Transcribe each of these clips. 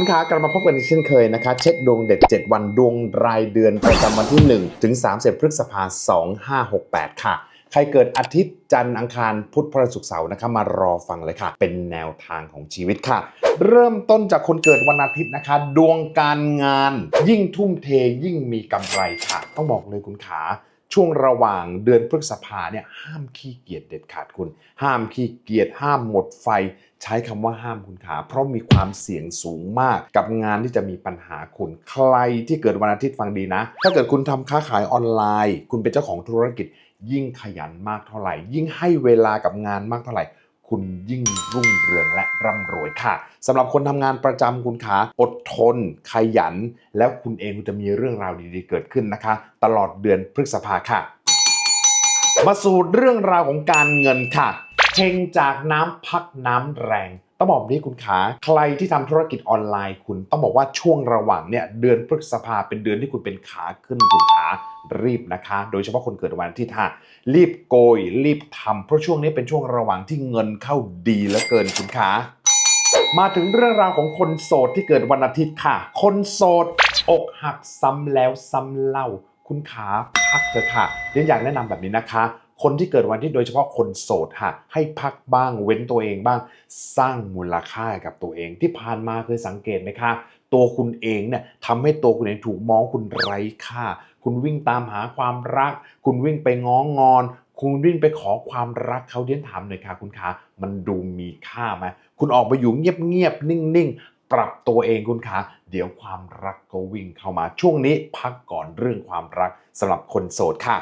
คุณค้ากลับมาพบกันอีกเช่นเคยนะคะ เช็คดวงเด็ด 7 วันดวงรายเดือนประจำวันที่ 1 ถึง 30 พฤษภาคม2568 ค่ะ ใครเกิดอาทิตย์จันทร์อังคารพุธพฤหัสศุกร์เสาร์นะคะมารอฟังเลยค่ะ เป็นแนวทางของชีวิตค่ะ เริ่มต้นจากคนเกิดวันอาทิตย์นะคะ ดวงการงาน ยิ่งทุ่มเทยิ่งมีกำไรค่ะ ต้องบอกเลยคุณขาช่วงระหว่างเดือนพฤษภาเนี่ยห้ามขี้เกียจเด็ดขาดคุณ ห้ามขี้เกียจห้ามหมดไฟ ใช้คำว่าห้ามคุณขาเพราะมีความเสี่ยงสูงมากกับงานที่จะมีปัญหาคุณ ใครที่เกิดวันอาทิตย์ฟังดีนะ ถ้าเกิดคุณทำค้าขายออนไลน์ คุณเป็นเจ้าของธุรกิจ ยิ่งขยันมากเท่าไหร่ ยิ่งให้เวลากับงานมากเท่าไหร่ คุณยิ่งรุ่งเรืองและร่ำรวยค่ะสำหรับคนทำงานประจำคุณขาอดทน ขยัน แล้วคุณเองคุณจะมีเรื่องราวดีๆ เกิดขึ้นนะคะ ตลอดเดือนพฤษภาค่ะ มาสู่เรื่องราวของการเงินค่ะ เฮงจากน้ำพักน้ำแรงต้องบอกนี้คุณขาใครที่ทำธุรกิจออนไลน์คุณต้องบอกว่าช่วงระหว่างเนี่ยเดือนพฤษภาเป็นเดือนที่คุณเป็นขาขึ้นคุณขารีบนะคะ โดยเฉพาะคนเกิดวันอาที่ห้ารีบโกย รีบทำเพราะช่วงนี้เป็นช่วงระหว่างที่เงินเข้าดีเหลือเกินคุณขามาถึงเรื่องราวของคนโสดที่เกิดวันอาทิตย์ค่ะ คนโสด อกหักซ้ำแล้วซ้ำเล่า คุณขาพักเถอะค่ะเรียนอยากแนะนำแบบนี้นะคะ คนที่เกิดวันที่โดยเฉพาะคนโสดค่ะ ให้พักบ้างเว้นตัวเองบ้าง สร้างมูลค่ากับตัวเองที่ผ่านมาเคยสังเกตไหมคะ ตัวคุณเองเนี่ยทำให้ตัวคุณเองถูกมองคุณไร้ค่า คุณวิ่งตามหาความรัก คุณวิ่งไปง้องอน คุณวิ่งไปขอความรักเขาเดียนถามหน่อยค่ะคุณคะมันดูมีค่าไหมคุณออกไปอยู่เงียบๆนิ่งๆ ปรับตัวเองคุณคะเดี๋ยวความรักก็วิ่งเข้ามาช่วงนี้พักก่อนเรื่องความรักสำหรับคนโสดค่ะ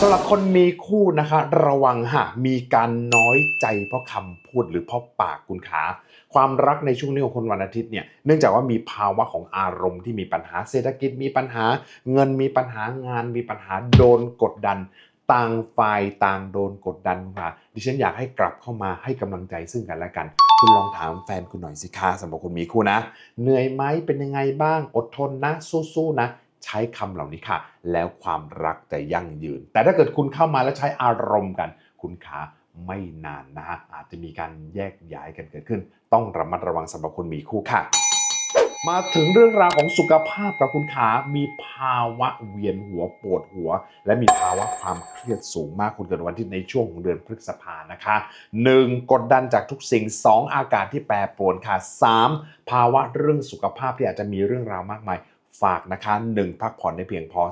สำหรับคนมีคู่นะคะ ระวังฮะมีการน้อยใจเพราะคำพูดหรือเพราะปากคุณขาความรักในช่วงนี้ของคนวันอาทิตย์เนี่ยเนื่องจากว่ามีภาวะของอารมณ์ที่มีปัญหาเศรษฐกิจมีปัญหา เงินมีปัญหางานมีปัญหาโดนกดดันต่างฝ่ายต่างโดนกดดันค่ะดิฉันอยากให้กลับเข้ามาให้กำลังใจซึ่งกันและกัน คุณลองถามแฟนคุณหน่อยสิคะสำหรับคนมีคู่นะ เหนื่อยไหมเป็นยังไงบ้าง อดทนนะ สู้ๆนะ ใช้คำเหล่านี้ค่ะ แล้วความรักจะยั่งยืน แต่ถ้าเกิดคุณเข้ามาแล้วใช้อารมณ์กัน คุณขาไม่นานนะฮะอาจจะมีการแยกย้ายกันเกิดขึ้น ต้องระมัดระวังสำหรับคนมีคู่ค่ะ มาถึงเรื่องราวของสุขภาพกับคุณขา มีภาวะเวียนหัวปวดหัว และมีภาวะความเครียดสูงมากคุณเกิดวันที่ในช่วงของเดือนพฤษภานะคะ 1. กดดันจากทุกสิ่ง 2. อากาศที่แปรปรวนค่ะ 3. ภาวะเรื่องสุขภาพที่อาจจะมีเรื่องราวมากมายฝากนะคะ 1. พักผ่อนให้เพียงพอ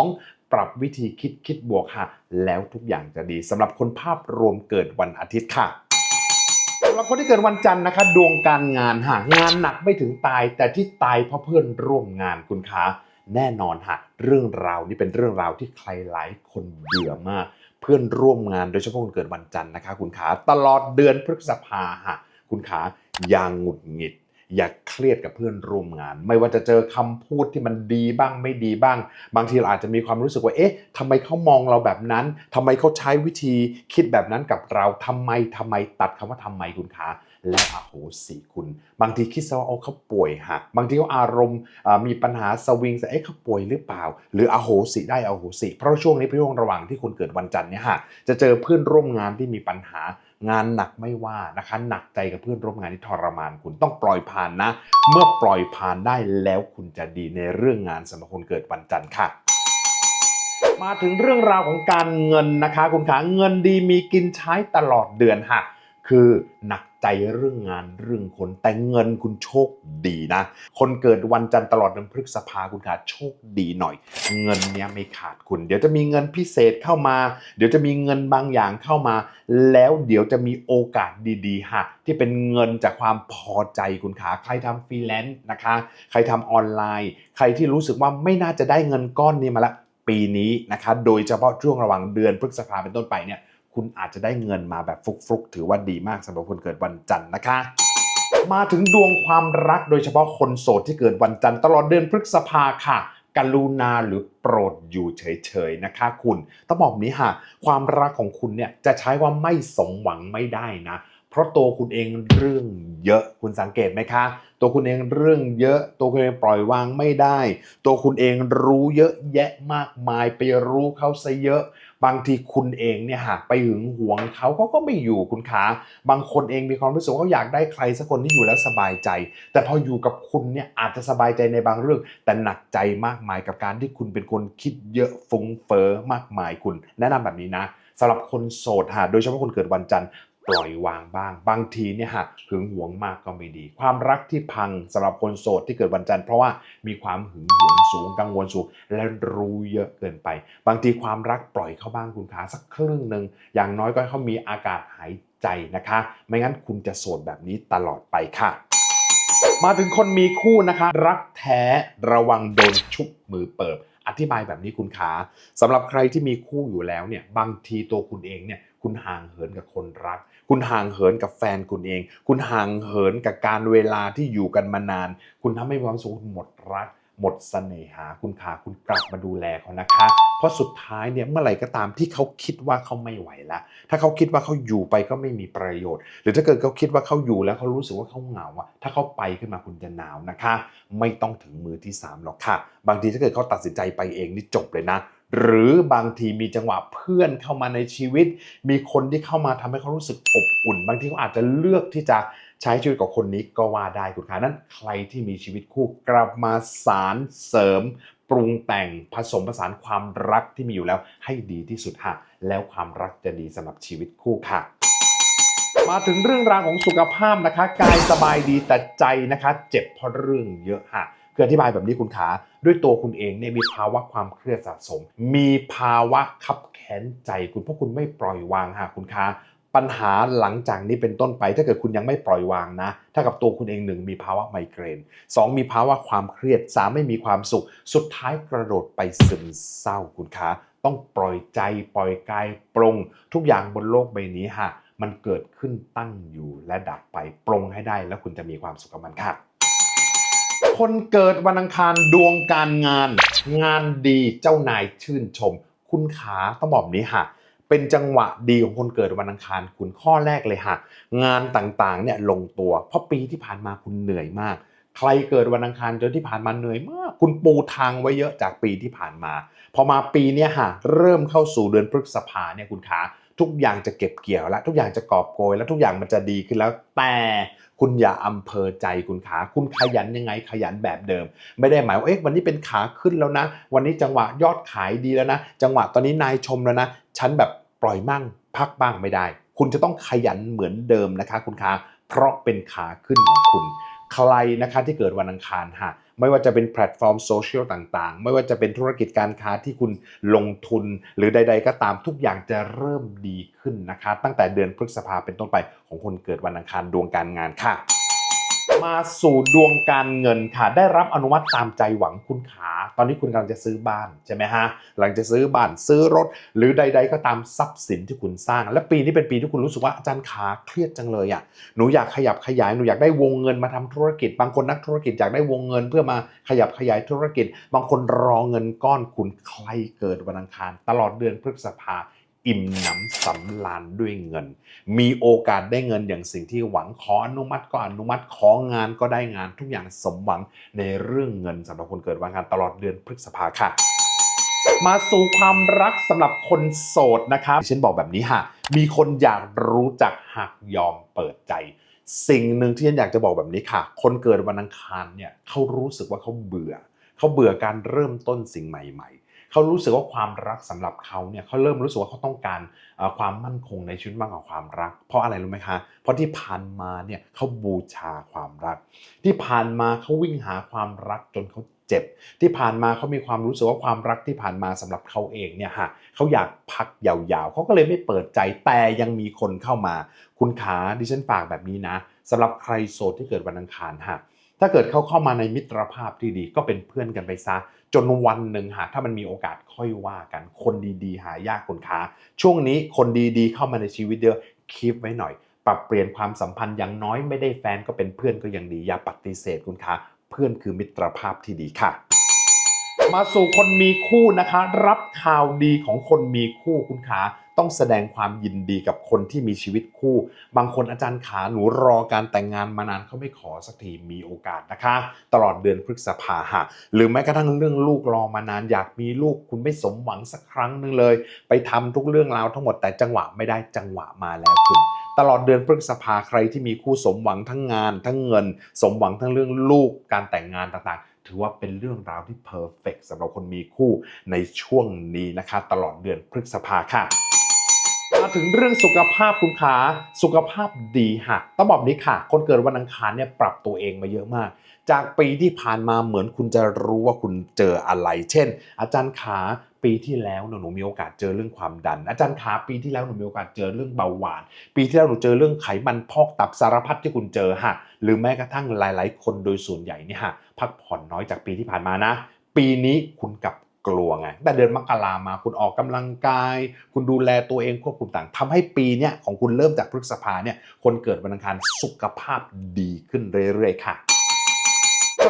2. ปรับวิธีคิดคิดบวกค่ะ แล้วทุกอย่างจะดีสำหรับคนภาพรวมเกิดวันอาทิตย์ค่ะำหรับคนที่เกิดวันจันทร์นะคะ ดวงการงานหางานหนักไม่ถึงตาย แต่ที่ตายเพราะเพื่อนร่วมงานคุณคะแน่นอนฮะเรื่องราวนี้เป็นเรื่องราวที่ใครหลายคนเบื่อมาก เพื่อนร่วมงานโดยเฉพาะคนเกิดวันจันทร์นะคะ คุณขาตลอดเดือนพฤษภาฮะคุณขาอย่างหงุดหงิด อย่าเครียดกับเพื่อนร่วมงาน ไม่ว่าจะเจอคำพูดที่มันดีบ้างไม่ดีบ้าง บางทีเราอาจจะมีความรู้สึกว่า เอ๊ะทำไมเขามองเราแบบนั้นทำไมเขาใช้วิธีคิดแบบนั้นกับเราทำไมทำไมตัดคำว่าทำไมคุณคะและอโหสิคุณ บางทีคิดซะว่าโอ้เขาป่วยฮะบางทีเขาอารมณ์มีปัญหาสวิงแต่เอ๊ะเขาป่วยหรือเปล่า หรืออโหสิได้อโหสิ เพราะช่วงนี้เป็นช่วงระหว่างที่คุณเกิดวันจันทร์เนี่ยฮะจะเจอเพื่อนร่วมงานที่มีปัญหา งานหนักไม่ว่านะคะหนักใจกับเพื่อนร่วมงานที่ทรมานคุณต้องปล่อยผ่านนะ เมื่อปล่อยผ่านได้แล้วคุณจะดีในเรื่องงานสำหรับคนเกิดวันจันทร์ค่ะมาถึงเรื่องราวของการเงินนะคะ คุณขาเงินดีมีกินใช้ตลอดเดือนค่ะ คือหนักใจเรื่องงานเรื่องคนแต่เงินคุณโชคดีนะ คนเกิดวันจันทร์ตลอดเดือนพฤษภาคุณขาโชคดีหน่อย เงินเนี้ยไม่ขาดคุณ เดี๋ยวจะมีเงินพิเศษเข้ามา เดี๋ยวจะมีเงินบางอย่างเข้ามา แล้วเดี๋ยวจะมีโอกาสดีๆฮะที่เป็นเงินจากความพอใจคุณขาใครทำฟรีแลนซ์นะคะ ใครทำออนไลน์ ใครที่รู้สึกว่าไม่น่าจะได้เงินก้อนนี้มาละปีนี้นะคะ โดยเฉพาะช่วงระหว่างเดือนพฤษภาเป็นต้นไปเนี่ย คุณอาจจะได้เงินมาแบบฟุกๆ ถือว่าดีมากสำหรับคนเกิดวันจันทร์นะคะ มาถึงดวงความรักโดยเฉพาะคนโสดที่เกิดวันจันทร์ตลอดเดือนพฤษภาค่ะกรุณาหรือโปรดอยู่เฉยๆนะคะคุณต้องบอกนี้ค่ะ ความรักของคุณเนี่ยจะใช้ว่าไม่สมหวังไม่ได้นะ เพราะตัวคุณเองเรื่องเยอะคุณสังเกตไหมคะ ตัวคุณเองเรื่องเยอะ ตัวคุณเองปล่อยวางไม่ได้ ตัวคุณเองรู้เยอะแยะมากมายไปรู้เขาซะเยอะ บางทีคุณเองเนี่ยหากไปหึงหวงเขาเขาก็ไม่อยู่คุณขาบางคนเองมีความรู้สึกว่าอยากได้ใครสักคนที่อยู่แล้วสบายใจ แต่พออยู่กับคุณเนี่ยอาจจะสบายใจในบางเรื่อง แต่หนักใจมากมายกับการที่คุณเป็นคนคิดเยอะฟุ้งเฟ้อมากมายคุณ แนะนำแบบนี้นะสำหรับคนโสดหาโดยเฉพาะคนเกิดวันจันทร์ ปล่อยวางบ้าง บางทีเนี่ยฮะหึงหวงมากก็ไม่ดี ความรักที่พังสำหรับคนโสดที่เกิดวันจันทร์เพราะว่ามีความหึงหวงสูงกังวลสูง และรู้เยอะเกินไป บางทีความรักปล่อยเข้าบ้างคุณขาสักครึ่งหนึ่งอย่างน้อยก็ให้เขามีอากาศหายใจนะคะ ไม่งั้นคุณจะโสดแบบนี้ตลอดไปค่ะมาถึงคนมีคู่นะคะ รักแท้ระวังโดนชุบมือเปิบ อธิบายแบบนี้คุณขาสำหรับใครที่มีคู่อยู่แล้วเนี่ยบางทีตัวคุณเองเนี่ยคุณห่างเหินกับคนรัก คุณห่างเหินกับแฟนคุณเอง คุณห่างเหินกับการเวลาที่อยู่กันมานาน คุณทำให้ความสุขคุณหมดรักหมดเสน่หาคุณขาคุณกลับมาดูแลเขานะคะ เพราะสุดท้ายเนี่ยเมื่อไหร่ก็ตามที่เขาคิดว่าเขาไม่ไหวล้วถ้าเขาคิดว่าเขาอยู่ไปก็ไม่มีประโยชน์ หรือถ้าเกิดเขาคิดว่าเขาอยู่แล้วเขารู้สึกว่าเขาเหงาอะถ้าเขาไปขึ้นมาคุณจะหนาวนะคะ ไม่ต้องถึงมือที่สามหรอกค่ะ บางทีถ้าเกิดเขาตัดสินใจไปเองนี่จบเลยนะ หรือบางทีมีจังหวะเพื่อนเข้ามาในชีวิต มีคนที่เข้ามาทำให้เขารู้สึกอบอุ่น บางทีเขาอาจจะเลือกที่จะใช้ชีวิตกับคนนี้ก็ว่าได้คุณขานั้นใครที่มีชีวิตคู่กลับมาสารเสริม ปรุงแต่งผสมผสานความรักที่มีอยู่แล้วให้ดีที่สุดค่ะแล้วความรักจะดีสำหรับชีวิตคู่ค่ะมาถึงเรื่องราวของสุขภาพนะคะ กายสบายดีแต่ใจนะคะ เจ็บเพราะเรื่องเยอะฮะ คืออธิบายแบบนี้คุณขาด้วยตัวคุณเองเนี่ยมีภาวะความเครียดสะสม มีภาวะขับแค้นใจคุณเพราะคุณไม่ปล่อยวางฮะคุณคะปัญหาหลังจากนี้เป็นต้นไป ถ้าเกิดคุณยังไม่ปล่อยวางนะ ถ้ากับตัวคุณเองหนึ่งมีภาวะไมเกรนสองมีภาวะความเครียดสามไม่มีความสุข สุดท้ายกระโดดไปซึมเศร้าคุณคะต้องปล่อยใจปล่อยกายปรงทุกอย่างบนโลกใบนี้ฮะมันเกิดขึ้นตั้งอยู่และดับไปปรงให้ได้แล้วคุณจะมีความสุขกับมันค่ะ คนเกิดวันอังคารดวงการงาน งานดีเจ้านายชื่นชม คุณขาต้องบอกนี้ค่ะ เป็นจังหวะดีของคนเกิดวันอังคารคุณข้อแรกเลยค่ะงานต่างๆเนี่ยลงตัว เพราะปีที่ผ่านมาคุณเหนื่อยมาก ใครเกิดวันอังคารจนที่ผ่านมาเหนื่อยมาก คุณปูทางไว้เยอะจากปีที่ผ่านมา พอมาปีนี้ค่ะ เริ่มเข้าสู่เดือนพฤษภาเนี่ยคุณขาทุกอย่างจะเก็บเกี่ยวแล้วทุกอย่างจะกอบโกยแล้วทุกอย่างมันจะดีขึ้นแล้วแต่ คุณอย่าอำเภอใจคุณขา คุณขยันยังไงขยันแบบเดิม ไม่ได้หมายว่าเอ๊ะวันนี้เป็นขาขึ้นแล้วนะ วันนี้จังหวะยอดขายดีแล้วนะ จังหวะตอนนี้นายชมแล้วนะ ฉันแบบปล่อยมั่งพักบ้างไม่ได้ คุณจะต้องขยันเหมือนเดิมนะคะ คุณขาเพราะเป็นขาขึ้นของคุณ ใครนะคะที่เกิดวันอังคารฮะ ไม่ว่าจะเป็นแพลตฟอร์มโซเชียลต่างๆ ไม่ว่าจะเป็นธุรกิจการค้าที่คุณลงทุน หรือใด ๆ ก็ตามทุกอย่างจะเริ่มดีขึ้นนะคะ ตั้งแต่เดือนพฤษภาเป็นต้นไปของคนเกิดวันอังคารดวงการงานค่ะ มาสู่ดวงการเงินค่ะ ได้รับอนุมัติตามใจหวังคุณขา ตอนนี้คุณกำลังจะซื้อบ้านใช่ไหมฮะ หลังจะซื้อบ้านซื้อรถ หรือใด ๆ ก็ตามทรัพย์สินที่คุณสร้าง และปีนี้เป็นปีที่คุณรู้สึกว่าอาจารย์ขาเครียดจังเลยอะ หนูอยากขยับขยาย หนูอยากได้วงเงินมาทำธุรกิจ บางคนนักธุรกิจอยากได้วงเงิน เพื่อมาขยับขยายธุรกิจ บางคนรอเงินก้อนคุณใครเกิดวันอังคาร ตลอดเดือนพฤษภา อิ่มหนำสำราญด้วยเงิน มีโอกาสได้เงินอย่างสิ่งที่หวังขออนุมัติก็อนุมัติของานก็ได้งานทุกอย่างสมหวังในเรื่องเงินสำหรับคนเกิดวันอังคารตลอดเดือนพฤษภาค่ะ มาสู่ความรักสำหรับคนโสดนะครับฉันบอกแบบนี้ฮะมีคนอยากรู้จักหากยอมเปิดใจสิ่งหนึ่งที่ฉันอยากจะบอกแบบนี้ค่ะ คนเกิดวันอังคารเนี่ยเขารู้สึกว่าเขาเบื่อ เขาเบื่อการเริ่มต้นสิ่งใหม่ ๆ เขารู้สึกว่าความรักสำหรับเขาเนี่ยเขาเริ่มรู้สึกว่าเขาต้องการความมั่นคงในชีวิตมากกว่าความรัก เพราะอะไรรู้ไหมคะ เพราะที่ผ่านมาเนี่ยเขาบูชาความรัก ที่ผ่านมาเขาวิ่งหาความรักจนเขาเจ็บ ที่ผ่านมาเขามีความรู้สึกว่าความรักที่ผ่านมาสำหรับเขาเองเนี่ยฮะเขาอยากพักยาวๆเขาก็เลยไม่เปิดใจแต่ยังมีคนเข้ามา คุณขาดิฉันฝากแบบนี้นะสำหรับใครโสดที่เกิดวันอังคารฮะ ถ้าเกิดเขาเข้ามาในมิตรภาพที่ดีก็เป็นเพื่อนกันไปซะ จนวันหนึ่งหากถ้ามันมีโอกาสค่อยว่ากัน คนดีๆ หายากคนค้า ช่วงนี้คนดีๆ เข้ามาในชีวิตเยอะคีบไว้หน่อย ปรับเปลี่ยนความสัมพันธ์อย่างน้อยไม่ได้แฟนก็เป็นเพื่อนก็ยังดีอย่าปฏิเสธคุณคะเพื่อนคือมิตรภาพที่ดีค่ะ มาสู่คนมีคู่นะคะ รับข่าวดีของคนมีคู่คุณขาต้องแสดงความยินดีกับคนที่มีชีวิตคู่ บางคนอาจารย์ขาหนูรอการแต่งงานมานานเขาไม่ขอสักทีมีโอกาสนะคะ ตลอดเดือนพฤษภาหะหรือแม้กระทั่งเรื่องลูกรอมานานอยากมีลูกคุณไม่สมหวังสักครั้งหนึ่งเลย ไปทำทุกเรื่องราวทั้งหมดแต่จังหวะไม่ได้จังหวะมาแล้วคุณตลอดเดือนพฤษภาใครที่มีคู่สมหวังทั้งงาน ทั้งเงิน สมหวังทั้งเรื่องลูกการแต่งงานต่างๆ ถือว่าเป็นเรื่องราวที่เพอร์เฟกสำหรับคนมีคู่ในช่วงนี้นะคะ ตลอดเดือนพฤษภาค่ะมาถึงเรื่องสุขภาพคุณขาสุขภาพดีค่ะต้องบอกนี้ค่ะ คนเกิดวันอังคารเนี่ยปรับตัวเองมาเยอะมาก จากปีที่ผ่านมาเหมือนคุณจะรู้ว่าคุณเจออะไร เช่น อาจารย์ขาปีที่แล้วหนูหนูมีโอกาสเจอเรื่องความดัน อาจารย์ขาปีที่แล้วหนูมีโอกาสเจอเรื่องเบาหวาน ปีที่แล้วหนูเจอเรื่องไขมันพอกตับสารพัดที่คุณเจอฮะหรือแม้กระทั่งหลาย ๆ คนโดยส่วนใหญ่เนี่ยฮะ พักผ่อนน้อยจากปีที่ผ่านมานะ ปีนี้คุณกับกลัวไงแต่เดือนมกรามาคุณออกกำลังกาย คุณดูแลตัวเองควบคุมต่างทำให้ปีเนี้ยของคุณเริ่มจากพฤษภาเนี่ยคนเกิดวันอังคารสุขภาพดีขึ้นเรื่อยๆค่ะ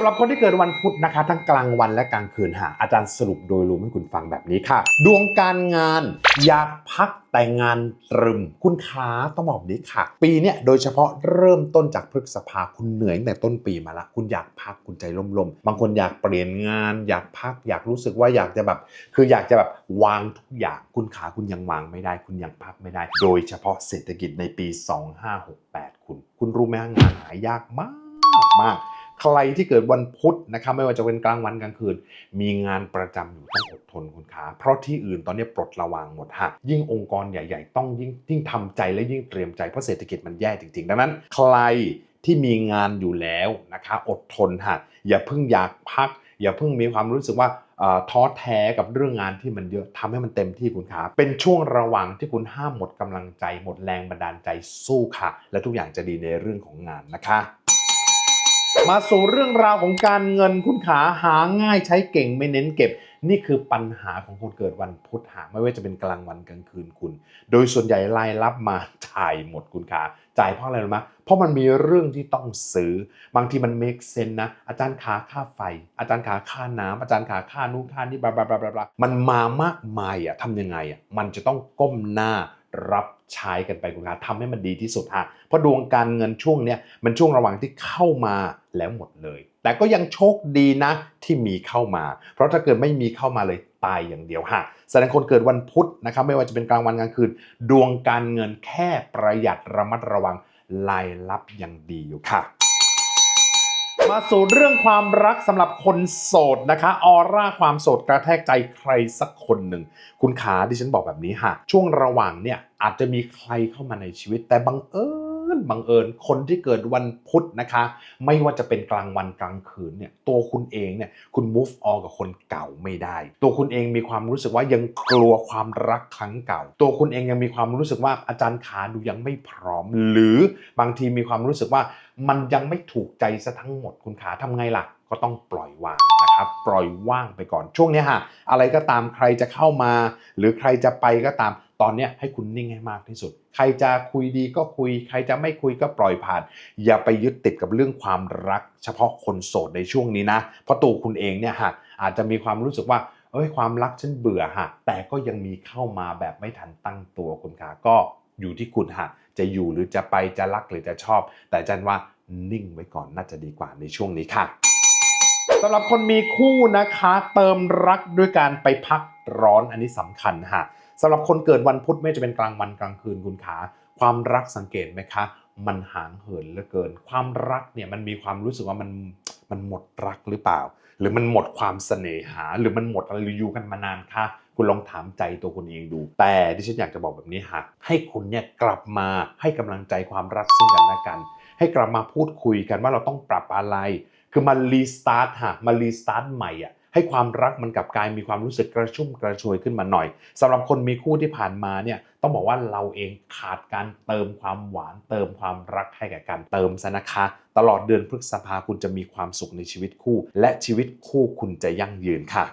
สำหรับคนที่เกิดวันพุธนะคะ ทั้งกลางวันและกลางคืนหาอาจารย์สรุปโดยรวมให้คุณฟังแบบนี้ค่ะ ดวงการงานอยากพักแต่งานตรึม คุณค้าต้องบอกนี้ค่ะ ปีเนี้ยโดยเฉพาะเริ่มต้นจากพฤษภาคุณเหนื่อยตั้งแต่ต้นปีมาละ คุณอยากพักคุณใจล่มๆ บางคนอยากเปลี่ยนงาน อยากพัก อยากรู้สึกว่าอยากจะแบบ คืออยากจะแบบวางทุกอย่างคุณขาคุณยังวางไม่ได้ คุณยังพักไม่ได้ โดยเฉพาะเศรษฐกิจในปี 2568 คุณ คุณรู้ไหมงานหายากมากมาก ใครที่เกิดวันพุธนะครับไม่ว่าจะเป็นกลางวันกลางคืน มีงานประจำอยู่ต้องอดทนคุณขาเพราะที่อื่นตอนนี้ปลดระวางหมดฮะยิ่งองค์กรใหญ่ ๆ ต้องยิ่งยิ่งทำใจและยิ่งเตรียมใจเพราะเศรษฐกิจมันแย่จริงๆดังนั้น ใครที่มีงานอยู่แล้วนะคะอดทนฮะอย่าเพิ่งอยากพัก อย่าเพิ่งมีความรู้สึกว่าท้อแท้กับเรื่องงานที่มันเยอะทำให้มันเต็มที่คุณขาเป็นช่วงระหว่างที่คุณห้ามหมดกำลังใจ หมดแรงบันดาลใจสู้ค่ะ และทุกอย่างจะดีในเรื่องของงานนะคะ มาสู่เรื่องราวของการเงินคุณขาหาง่ายใช้เก่งไม่เน้นเก็บ นี่คือปัญหาของคนเกิดวันพุธหาไม่ว่าจะเป็นกลางวันกลางคืนคุณ โดยส่วนใหญ่รายรับมาจ่ายหมดคุณขาจ่ายเพราะอะไรรู้ไหมเพราะมันมีเรื่องที่ต้องซื้อ บางทีมัน make sense นะ อาจารย์ขาค่าไฟ อาจารย์ขาค่าน้ำอาจารย์ขาค่านู่นค่านี่บลาบลาบลาบลาบลามันมามากมายอะทำยังไงอะมันจะต้องก้มหน้ารับใช้กันไปคุณขาทำให้มันดีที่สุดฮะเพราะดวงการเงินช่วงเนี้ยมันช่วงระหว่างที่เข้ามา แล้วหมดเลย แต่ก็ยังโชคดีนะที่มีเข้ามา เพราะถ้าเกิดไม่มีเข้ามาเลยตายอย่างเดียวฮะแสดงคนเกิดวันพุธนะครับไม่ว่าจะเป็นกลางวันกลางคืน ดวงการเงินแค่ประหยัดระมัดระวังรายรับยังดีอยู่ค่ะมาสู่เรื่องความรักสำหรับคนโสดนะคะ ออร่าความโสดกระแทกใจใครสักคนหนึ่ง คุณขาที่ฉันบอกแบบนี้ค่ะ ช่วงระหว่างเนี่ยอาจจะมีใครเข้ามาในชีวิตแต่บังเอิ ญบังเอิญคนที่เกิดวันพุธนะคะ ไม่ว่าจะเป็นกลางวันกลางคืนเนี่ยตัวคุณเองเนี่ยคุณ move on กับคนเก่าไม่ได้ ตัวคุณเองมีความรู้สึกว่ายังกลัวความรักครั้งเก่า ตัวคุณเองยังมีความรู้สึกว่าอาจารย์ขาดูยังไม่พร้อม หรือบางทีมีความรู้สึกว่ามันยังไม่ถูกใจซะทั้งหมดคุณขาทำไงล่ะก็ต้องปล่อยวางนะครับปล่อยว่างไปก่อนช่วงนี้ฮะอะไรก็ตามใครจะเข้ามา หรือใครจะไปก็ตาม ตอนนี้ให้คุณนิ่งให้มากที่สุด ใครจะคุยดีก็คุย ใครจะไม่คุยก็ปล่อยผ่าน อย่าไปยึดติดกับเรื่องความรัก เฉพาะคนโสดในช่วงนี้นะ เพราะตัวคุณเองเนี่ยฮะอาจจะมีความรู้สึกว่าเอ้ยความรักฉันเบื่อฮะแต่ก็ยังมีเข้ามาแบบไม่ทันตั้งตัวคุณขาก็อยู่ที่คุณฮะจะอยู่หรือจะไปจะรักหรือจะชอบ แต่อาจันว่านิ่งไว้ก่อนน่าจะดีกว่าในช่วงนี้ค่ะสำหรับคนมีคู่นะคะ เติมรักด้วยการไปพักร้อนอันนี้สำคัญฮะ สำหรับคนเกิดวันพุธไม่ว่าจะเป็นกลางวันกลางคืนคุณขาความรักสังเกตไหมคะ มันห่างเหินเหลือเกิน ความรักเนี่ยมันมีความรู้สึกว่ามันมันหมดรักหรือเปล่า หรือมันหมดความเสน่หา หรือมันหมดอะไรหรืออยู่กันมานานคะคุณลองถามใจตัวคุณเองดู แต่ที่ฉันอยากจะบอกแบบนี้ฮะให้คุณเนี่ยกลับมาให้กำลังใจความรักซึ่งกันและกัน ให้กลับมาพูดคุยกันว่าเราต้องปรับอะไร คือมารีสตาร์ทฮะมารีสตาร์ทใหม่อะ ให้ความรักมันกลับกลายมีความรู้สึกกระชุ่มกระชวยขึ้นมาหน่อยสำหรับคนมีคู่ที่ผ่านมาเนี่ยต้องบอกว่าเราเองขาดการเติมความหวาน เติมความรักให้กับกันเติมซะนะคะ ตลอดเดือนพฤษภาคุณจะมีความสุขในชีวิตคู่ และชีวิตคู่คุณจะยั่งยืนค่ะ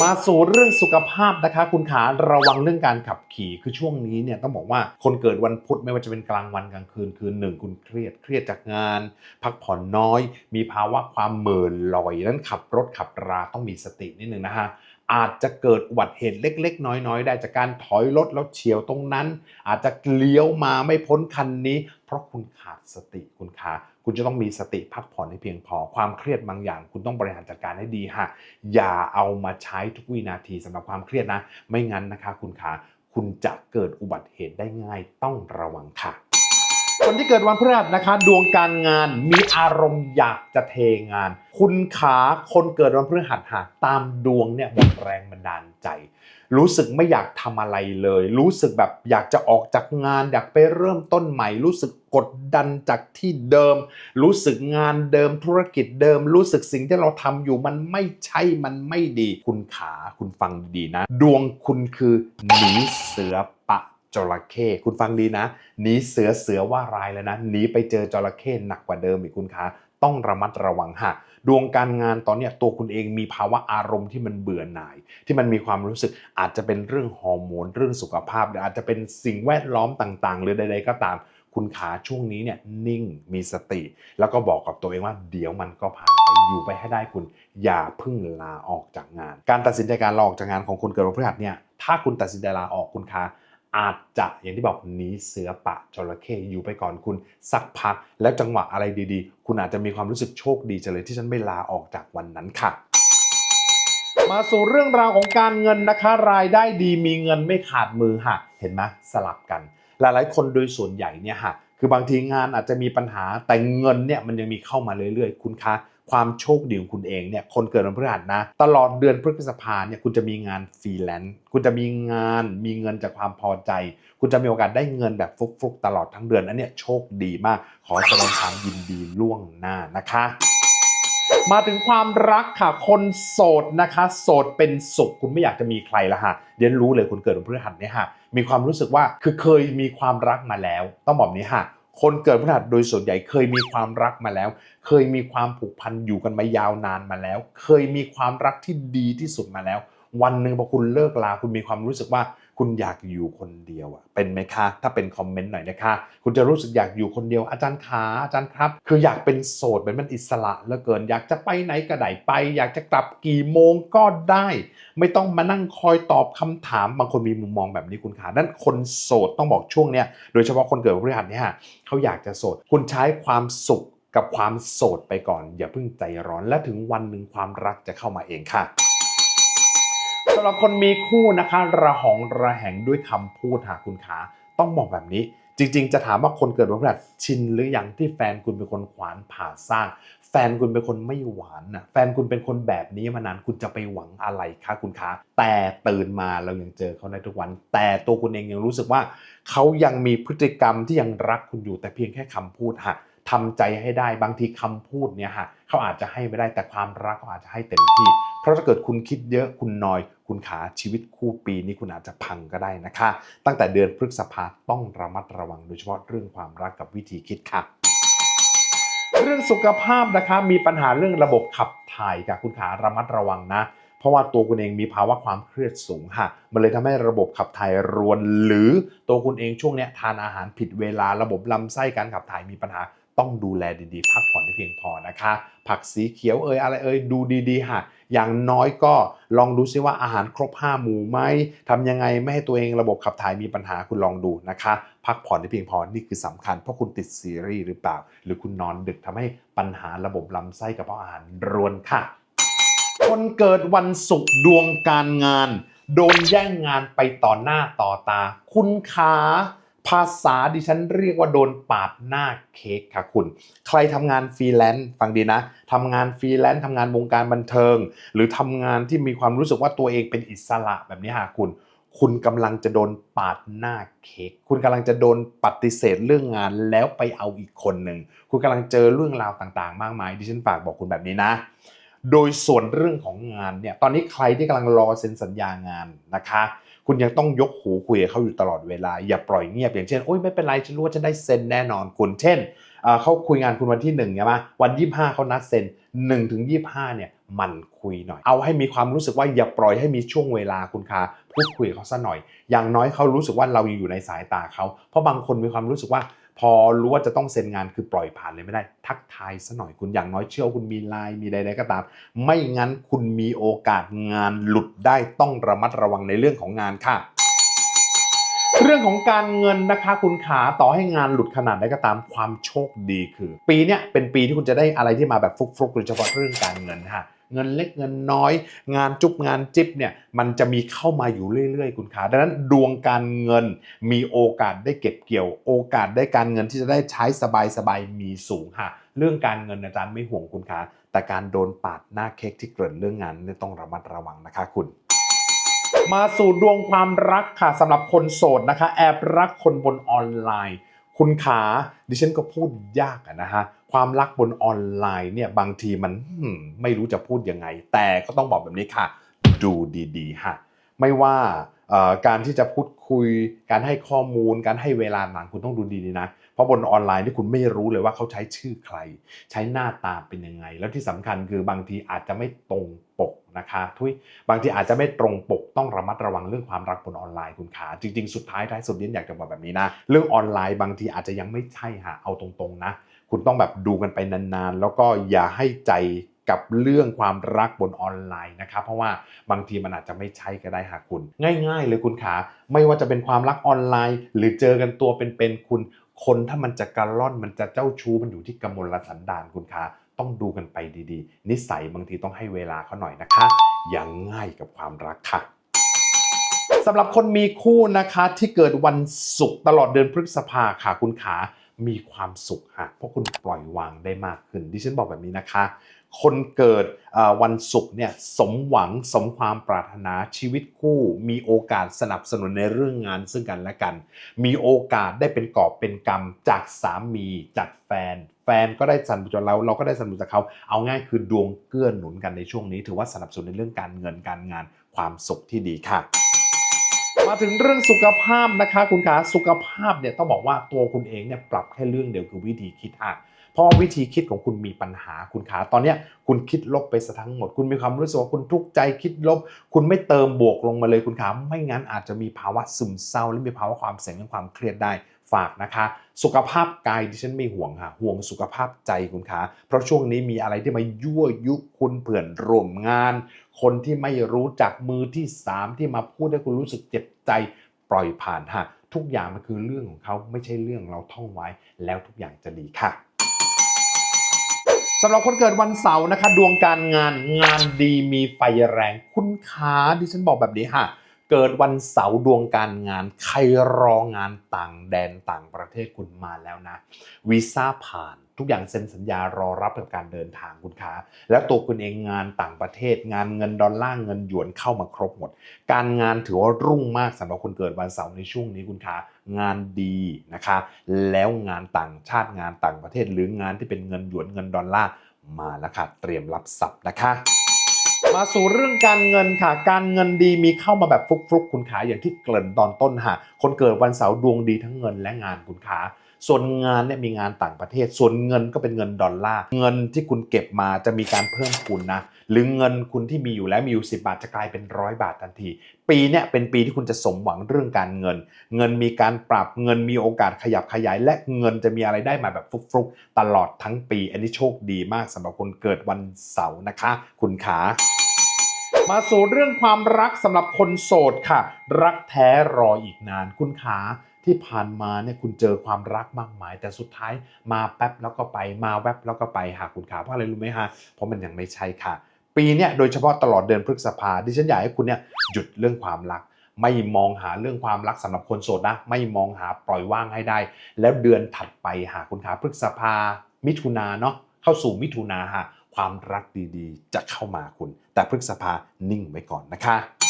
มาสู่เรื่องสุขภาพนะคะ คุณขาระวังเรื่องการขับขี่คือช่วงนี้เนี่ยต้องบอกว่าคนเกิดวันพุธไม่ว่าจะเป็นกลางวันกลางคืนคืนหนึ่งคุณเครียดเครียดจากงาน พักผ่อนน้อย มีภาวะความเหม่อลอยนั้นขับรถขับราต้องมีสตินิดนึงนะฮะ อาจจะเกิดอุบัติเหตุเล็ก ๆ น้อย ๆ ได้จากการถอยรถแล้วเฉียวตรงนั้น อาจจะเลี้ยวมาไม่พ้นคันนี้ เพราะคุณขาดสติคุณขาคุณจะต้องมีสติพักผ่อนให้เพียงพอ ความเครียดบางอย่าง คุณต้องบริหารจัดการให้ดีฮะอย่าเอามาใช้ทุกวินาทีสำหรับความเครียดนะ ไม่งั้นนะคะ คุณขาคุณจะเกิดอุบัติเหตุได้ง่ายต้องระวังค่ะ คนที่เกิดวันพฤหัสนะคะ ดวงการงานมีอารมณ์อยากจะเทงาน คุณขาคนเกิดวันพฤหัสหากตามดวงเนี่ยหมดแรงบันดาลใจ รู้สึกไม่อยากทำอะไรเลย รู้สึกแบบอยากจะออกจากงาน อยากไปเริ่มต้นใหม่ รู้สึกกดดันจากที่เดิม รู้สึกงานเดิมธุรกิจเดิม รู้สึกสิ่งที่เราทำอยู่มันไม่ใช่มันไม่ดี คุณขาคุณฟังดีนะ ดวงคุณคือหนีเสือปะ จระเข้คุณฟังดีนะหนีเสือเสือว่าร้ายแล้วนะหนีไปเจอจระเข้หนักกว่าเดิมอีกคุณขาต้องระมัดระวังฮะดวงการงานตอนนี้ตัวคุณเองมีภาวะอารมณ์ที่มันเบื่อหน่าย ที่มันมีความรู้สึกอาจจะเป็นเรื่องฮอร์โมนเรื่องสุขภาพหรืออาจจะเป็นสิ่งแวดล้อมต่างๆ หรือใด ๆ ก็ตาม คุณขาช่วงนี้เนี่ยนิ่งมีสติ แล้วก็บอกกับตัวเองว่าเดี๋ยวมันก็ผ่านไปอยู่ไปให้ได้คุณ อย่าพึ่งลาออกจากงาน การตัดสินใจการลาออกจากงานของคุณเกิดวันพฤหัสเนี่ยถ้าคุณตัดสินใจลาออกคุณขา อาจจะอย่างที่บอกหนีเสือปะจระเข้อยู่ไปก่อนคุณสักพัก แล้วจังหวะอะไรดีๆ คุณอาจจะมีความรู้สึกโชคดีจังเลยที่ฉันไม่ลาออกจากวันนั้นค่ะ มาสู่เรื่องราวของการเงินนะคะ รายได้ดีมีเงินไม่ขาดมือค่ะเห็นไหมสลับกัน หลายๆ คนโดยส่วนใหญ่เนี่ยค่ะคือบางทีงานอาจจะมีปัญหาแต่เงินเนี่ยมันยังมีเข้ามาเรื่อยๆ คุณคะ ความโชคดีของคุณเองเนี่ยคนเกิดวันพฤหัสนะ ตลอดเดือนพฤษภาเนี่ยคุณจะมีงานฟรีแลนซ์คุณจะมีงานมีเงินจากความพอใจ คุณจะมีโอกาสได้เงินแบบฟุกๆ ตลอดทั้งเดือนอันเนี้ยโชคดีมาก ขอแสดงความยินดีล่วงหน้านะคะมาถึงความรักค่ะ คนโสดนะคะ โสดเป็นสุขคุณไม่อยากจะมีใครละฮะเดี๋ยวรู้เลยคุณเกิดวันพฤหัสเนี่ยฮะมีความรู้สึกว่าคือเคยมีความรักมาแล้ว ต้องบอกนี้ฮะ คนเกิดพฤหัสโดยส่วนใหญ่เคยมีความรักมาแล้ว เคยมีความผูกพันอยู่กันมายาวนานมาแล้ว เคยมีความรักที่ดีที่สุดมาแล้ว วันหนึ่งพอคุณเลิกลาคุณมีความรู้สึกว่า คุณอยากอยู่คนเดียวอะเป็นไหมคะ ถ้าเป็นคอมเมนต์หน่อยนะคะ คุณจะรู้สึกอยากอยู่คนเดียวอาจารย์ขาอาจารย์ครับ คืออยากเป็นโสดเป็นมันอิสระเหลือเกิน อยากจะไปไหนก็ได้ไป อยากจะกลับกี่โมงก็ได้ ไม่ต้องมานั่งคอยตอบคำถามบางคนมีมุมมองแบบนี้คุณขานั่นคนโสดต้องบอกช่วงเนี้ยโดยเฉพาะคนเกิดวันพฤหัสเนี่ยฮะเขาอยากจะโสด คุณใช้ความสุขกับความโสดไปก่อน อย่าเพิ่งใจร้อนและถึงวันหนึ่งความรักจะเข้ามาเองค่ะำหรับคนมีคู่นะคะ ระหองระแหงด้วยคำพูดหาคุณขาต้องบอกแบบนี้ จริง ๆ จะถามว่าคนเกิดวันพฤหัสชินหรือยังที่แฟนคุณเป็นคนขวานผ่าสร้าง แฟนคุณเป็นคนไม่หวานนะแฟนคุณเป็นคนแบบนี้มานานคุณจะไปหวังอะไรคะคุณคะแต่ตื่นมาเรายังเจอเขาในทุกวัน แต่ตัวคุณเองยังรู้สึกว่า เขายังมีพฤติกรรมที่ยังรักคุณอยู่แต่เพียงแค่คำพูดฮะ ทำใจให้ได้บางทีคำพูดเนี่ยฮะเขาอาจจะให้ไม่ได้แต่ความรักเขาอาจจะให้เต็มที่ เพราะถ้าเกิดคุณคิดเยอะคุณนอย คุณขาชีวิตคู่ปีนี้คุณอาจจะพังก็ได้นะคะ ตั้งแต่เดือนพฤษภาต้องระมัดระวังโดยเฉพาะเรื่องความรักกับวิธีคิดค่ะเรื่องสุขภาพนะคะมีปัญหาเรื่องระบบขับถ่ายค่ะคุณขาระมัดระวังนะ เพราะว่าตัวคุณเองมีภาวะความเครียดสูงค่ะ มันเลยทำให้ระบบขับถ่ายรวน หรือตัวคุณเองช่วงเนี้ยทานอาหารผิดเวลาระบบลำไส้การขับถ่ายมีปัญหา ต้องดูแลดีๆ พักผ่อนให้เพียงพอนะคะ ผักสีเขียวเอ่ยอะไรเอ่ยดูดีๆค่ะ อย่างน้อยก็ลองดูซิว่าอาหารครบ 5 หมู่ไหมทำยังไงไม่ให้ตัวเองระบบขับถ่ายมีปัญหาคุณลองดูนะคะ พักผ่อนให้เพียงพอนี่คือสำคัญ เพราะคุณติดซีรีส์หรือเปล่า หรือคุณนอนดึกทำให้ปัญหาระบบลำไส้กระเพาะอาหารรวนค่ะ คนเกิดวันศุกร์ดวงการงาน โดนแย่งงานไปต่อหน้าต่อตา คุณขา ภาษาดิฉันเรียกว่าโดนปาดหน้าเค้กค่ะคุณ ใครทำงานฟรีแลนซ์ฟังดีนะทำงานฟรีแลนซ์ทำงานวงการบันเทิง หรือทำงานที่มีความรู้สึกว่าตัวเองเป็นอิสระแบบนี้ค่ะคุณ คุณกำลังจะโดนปาดหน้าเค้กคุณกำลังจะโดนปฏิเสธเรื่องงานแล้วไปเอาอีกคนหนึ่งคุณกำลังเจอเรื่องราวต่างๆ มากมายดิฉันฝากบอกคุณแบบนี้นะโดยส่วนเรื่องของงานเนี่ยตอนนี้ใครที่กำลังรอเซ็นสัญญางานนะคะ คุณยังต้องยกหูคุยกับเขาอยู่ตลอดเวลา อย่าปล่อยเงียบอย่างเช่นโอ้ยไม่เป็นไรฉันรู้ว่าฉันได้เซ็นแน่นอนคุณเช่นเขาคุยงานคุณวันที่1ใช่ไหมวัน 25เขานัดเซ็น1ถึง25เนี่ยมันคุยหน่อย เอาให้มีความรู้สึกว่าอย่าปล่อยให้มีช่วงเวลาคุณคาพูดคุยเขาซะหน่อย อย่างน้อยเขารู้สึกว่าเรายังอยู่ในสายตาเขาเพราะบางคนมีความรู้สึกว่า พอรู้ว่าจะต้องเซ็นงานคือปล่อยผ่านเลยไม่ได้ ทักทายซะหน่อยคุณอย่างน้อยเชื่อว่าคุณมีไลน์มีใดๆก็ตาม ไม่งั้นคุณมีโอกาสงานหลุดได้ต้องระมัดระวังในเรื่องของงานค่ะเรื่องของการเงินนะคะคุณขาต่อให้งานหลุดขนาดไหนก็ตามความโชคดีคือ ปีนี้เป็นปีที่คุณจะได้อะไรที่มาแบบฟุกๆโดยเฉพาะเรื่องการเงินค่ะ เงินเล็กเงินน้อย งานจุบงานจิบเนี่ยมันจะมีเข้ามาอยู่เรื่อยๆ คุณขาดังนั้นดวงการเงินมีโอกาสได้เก็บเกี่ยว โอกาสได้การเงินที่จะได้ใช้สบายๆมีสูงค่ะ เรื่องการเงินอาจารย์ไม่ห่วงคุณขาแต่การโดนปาดหน้าเค้กที่เกริ่นเรื่องงานเนี่ยต้องระมัดระวังนะคะคุณมาสู่ดวงความรักค่ะสำหรับคนโสดนะคะ แอบรักคนบนออนไลน์ คุณขาดิฉันก็พูดยากนะฮะความรักบนออนไลน์เนี่ยบางทีมันไม่รู้จะพูดยังไง แต่ก็ต้องบอกแบบนี้ค่ะ ดูดีๆฮะไม่ว่าการที่จะพูดคุย การให้ข้อมูล การให้เวลาหนังคุณต้องดูดีๆนะ เพราะบนออนไลน์ที่คุณไม่รู้เลยว่าเขาใช้ชื่อใคร ใช้หน้าตาเป็นยังไง แล้วที่สำคัญคือบางทีอาจจะไม่ตรงปก นะคะทุยบางทีอาจจะไม่ตรงปกต้องระมัดระวังเรื่องความรักบนออนไลน์คุณขาจริง ๆ สุดท้ายท้ายสุดเนี้อยากจะบอกแบบนี้นะ เรื่องออนไลน์บางทีอาจจะยังไม่ใช่ฮะเอาตรงๆนะ คุณต้องแบบดูกันไปนานๆ แล้วก็อย่าให้ใจกับเรื่องความรักบนออนไลน์นะครับเพราะว่าบางทีมันอาจจะไม่ใช่ก็ได้หากคุณ ง่าย ๆ เลยคุณขาไม่ว่าจะเป็นความรักออนไลน์ หรือเจอกันตัวเป็นๆคุณคนถ้ามันจะกระล่อนมันจะเจ้าชู้มันอยู่ที่กำมลสันดานคุณคะ ต้องดูกันไปดีๆ นิสัยบางทีต้องให้เวลาเขาหน่อยนะคะ อย่างง่ายกับความรักค่ะสำหรับคนมีคู่นะคะที่เกิดวันศุกร์ตลอดเดือนพฤษภาค่ะ คุณขามีความสุขค่ะเพราะคุณปล่อยวางได้มากขึ้นดิฉันบอกแบบนี้นะคะ คนเกิดวันศุกร์เนี่ยสมหวังสมความปรารถนาชีวิตคู่ มีโอกาสสนับสนุนในเรื่องงานซึ่งกันและกัน มีโอกาสได้เป็นกอบเป็นกรรมจากสามีจากแฟน แฟนก็ได้สนับสนุนเราเราก็ได้สนับสนุนจากเขาเอาง่ายคือดวงเกื้อหนุนกันในช่วงนี้ ถือว่าสนับสนุนในเรื่องการเงินการงานความสุขที่ดีค่ะมาถึงเรื่องสุขภาพนะคะ คุณขาสุขภาพเนี่ยต้องบอกว่าตัวคุณเองเนี่ยปรับแค่เรื่องเดียวคือวิธีคิดฮะ เพราะวิธีคิดของคุณมีปัญหาคุณขาตอนนี้คุณคิดลบไปซะทั้งหมด คุณมีความรู้สึกว่าคุณทุกข์ใจคิดลบ คุณไม่เติมบวกลงมาเลยคุณขาไม่งั้นอาจจะมีภาวะซึมเศร้าและมีภาวะความเสี่ยงและความเครียดได้ฝากนะคะ สุขภาพกายดิฉันไม่ห่วงค่ะห่วงสุขภาพใจคุณขาเพราะช่วงนี้มีอะไรที่มายั่วยุคุณเผื่อนร่วมงาน คนที่ไม่รู้จักมือที่สามที่มาพูดให้คุณรู้สึกเจ็บใจปล่อยผ่านฮะทุกอย่างมันคือเรื่องของเขาไม่ใช่เรื่องเราท่องไว้ แล้วทุกอย่างจะดีค่ะ สำหรับคนเกิดวันเสาร์นะคะ ดวงการงานงานดีมีไฟแรง คุณขาดิฉันบอกแบบนี้ค่ะ เกิดวันเสาร์ดวงการงาน ใครรองานต่างแดนต่างประเทศคุณมาแล้วนะวีซ่าผ่านทุกอย่างเซ็นสัญญารอรับกับการเดินทางคุณขาแล้วตัวคุณเองงานต่างประเทศ งานเงินดอลลาร์เงินหยวนเข้ามาครบหมด การงานถือว่ารุ่งมากสำหรับคนเกิดวันเสาร์ในช่วงนี้คุณขางานดีนะคะ แล้วงานต่างชาติงานต่างประเทศ หรืองานที่เป็นเงินหยวนเงินดอลลาร์มาแล้วค่ะเตรียมรับทรัพย์นะคะ มาสู่เรื่องการเงินค่ะ การเงินดีมีเข้ามาแบบฟลุกๆ คุณขาอย่างที่เกริ่นตอนต้นค่ะ คนเกิดวันเสาร์ดวงดีทั้งเงินและงานคุณขา ส่วนงานเนี่ยมีงานต่างประเทศ ส่วนเงินก็เป็นเงินดอลลาร์เงินที่คุณเก็บมาจะมีการเพิ่มคูณนะหรือเงินคุณที่มีอยู่แล้วมีอยู่ 10 บาทจะกลายเป็นร้อยบาททันที ปีเนี้ยเป็นปีที่คุณจะสมหวังเรื่องการเงิน เงินมีการปรับเงินมีโอกาสขยับขยาย และเงินจะมีอะไรได้มาแบบฟลุกๆ ตลอดทั้งปี อันนี้โชคดีมากสำหรับคนเกิดวันเสาร์นะคะ คุณขามาสู่เรื่องความรักสำหรับคนโสดค่ะ รักแท้รออีกนานคุณขา ที่ผ่านมาเนี่ยคุณเจอความรักมากมาย แต่สุดท้ายมาแป๊บแล้วก็ไปมาแวบแล้วก็ไปหาคุณขาเพราะอะไรรู้ไหมฮะเพราะมันยังไม่ใช่ค่ะ ปีเนี้ยโดยเฉพาะตลอดเดือนพฤษภาดิฉันอยากให้คุณเนี่ยหยุดเรื่องความรัก ไม่มองหาเรื่องความรักสำหรับคนโสดนะไม่มองหาปล่อยว่างให้ได้ แล้วเดือนถัดไปหาคุณขาพฤษภา มิถุนาเนาะเข้าสู่มิถุนาฮะความรักดีๆ จะเข้ามาคุณ แต่พฤษภานิ่งไว้ก่อนนะคะ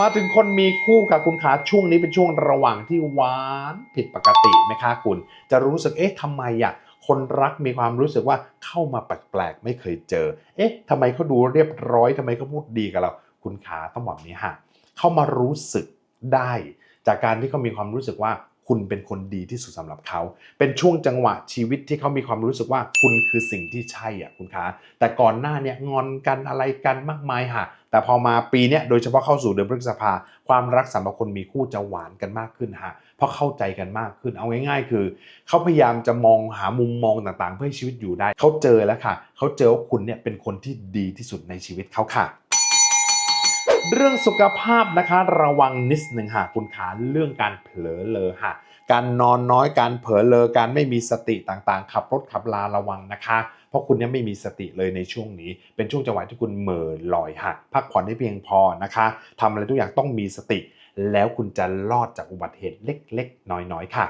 มาถึงคนมีคู่กับคุณขาช่วงนี้เป็นช่วงระหว่างที่หวานผิดปกติไหมคะคุณ จะรู้สึกเอ๊ะทำไมอะคนรักมีความรู้สึกว่าเข้ามาแปลกๆไม่เคยเจอ เอ๊ะทำไมเขาดูเรียบร้อยทำไมเขาพูดดีกับเรา คุณขาต้องบอกนี้ฮะเข้ามารู้สึกได้ จากการที่เขามีความรู้สึกว่า คุณเป็นคนดีที่สุดสำหรับเขา เป็นช่วงจังหวะชีวิตที่เขามีความรู้สึกว่าคุณคือสิ่งที่ใช่อะคุณคะแต่ก่อนหน้าเนี่ยงอนกันอะไรกันมากมายค่ะ แต่พอมาปีเนี้ยโดยเฉพาะเข้าสู่เดือนพฤษภาความรักสำหรับคนมีคู่จะหวานกันมากขึ้นฮะเพราะเข้าใจกันมากขึ้นเอาง่าย ๆ คือเขาพยายามจะมองหามุมมองต่างๆ เพื่อให้ชีวิตอยู่ได้เขาเจอแล้วค่ะเขาเจอว่าคุณเนี่ยเป็นคนที่ดีที่สุดในชีวิตเขาค่ะ เรื่องสุขภาพนะคะ ระวังนิดหนึ่งค่ะคุณขาเรื่องการเผลอเลอค่ะ การนอนน้อยการเผลอเลอการไม่มีสติต่างๆ ขับรถขับลาระวังนะคะ เพราะคุณเนี่ยไม่มีสติเลยในช่วงนี้ เป็นช่วงจังหวะที่คุณเหม่อลอยค่ะพักผ่อนให้เพียงพอนะคะทำอะไรทุกอย่างต้องมีสติ แล้วคุณจะรอดจากอุบัติเหตุเล็กๆ น้อยๆ ค่ะ